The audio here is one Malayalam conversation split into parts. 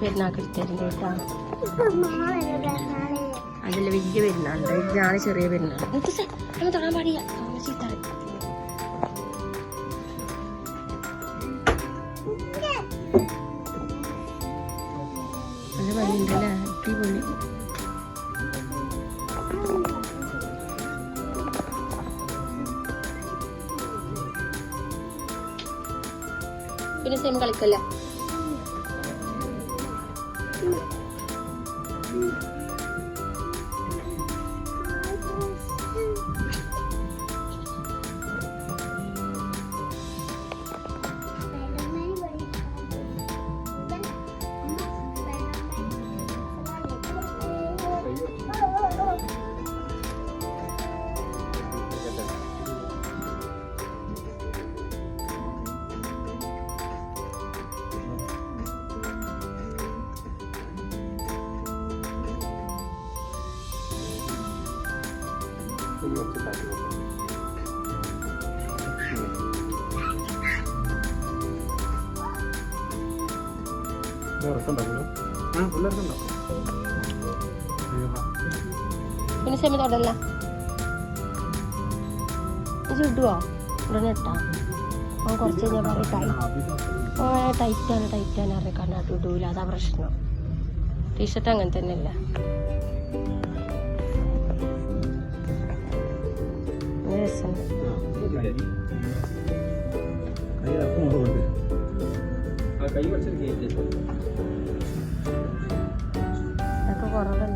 പെരുന്നാൾക്ക് എടുത്തരുന്നുണ്ട് കേട്ടോ. അതിൽ വലിയ പെരുന്നാളുണ്ട്. ഇതാണ് ചെറിയ പെരുന്നാൾ തൊടാൻ പാടില്ല. അമ്മ ചീത്ത പറയും. നല്ല ഭംഗിയുണ്ടല്ലേ അടിപൊളി. പിന്നെ സെയിം കളിക്കല്ല? うん പിന്നെ സെമി തൊടല്ല ഇത് ഇടുവോ ഉടനെ ഇട്ടാ അവൻ കുറച്ച് കഴിഞ്ഞാൽ പറയും ടൈറ്റ് ഓ ടൈറ്റാണ് ടൈറ്റാണ് അറിയിക്കാണ്ട് ഇടൂല അതാ പ്രശ്നം ടീഷർട്ട് അങ്ങനെ തന്നെയല്ല നല്ല രസമുണ്ട് കൈ കുറച്ചൊരു കയറ്റി അതൊക്കെ കുറവല്ലേ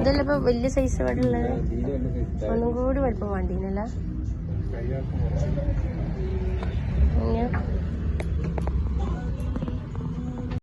ഇതല്ല ഇപ്പൊ വലിയ സൈസ് ഇവിടെ ഉള്ളത് ഒന്നും കൂടി വലിപ്പം വേണ്ടീനല്ല കൈ